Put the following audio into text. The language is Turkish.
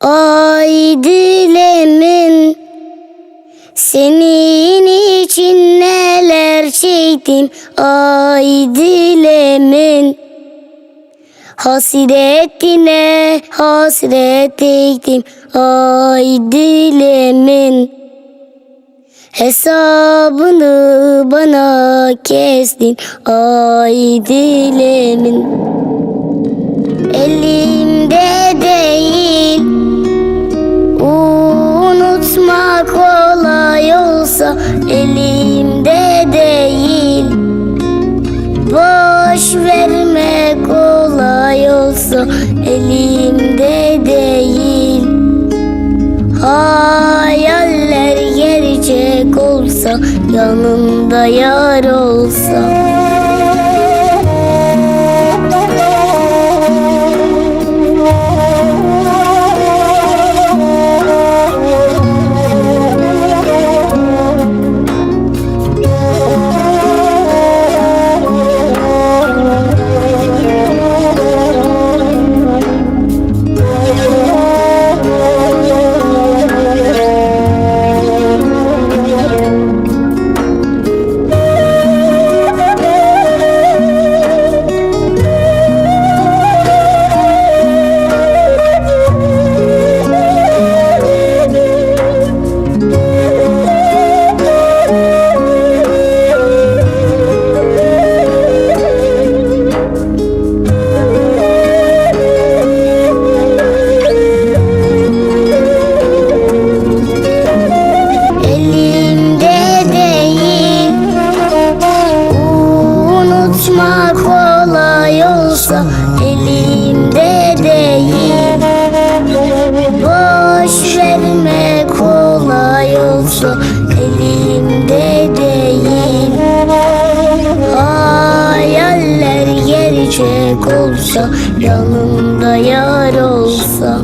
Ay dilemin senin için neler çektim? Ay dilemin Hasretine hasret ettim Ay dilemin Hesabını bana kestin. Ay dilemin Boş vermek kolay olsa Elimde değil. Hayaller gerçek olsa Yanımda yar olsa olsa Elimde değil Hayaller gerçek olsa Yanımda yar olsa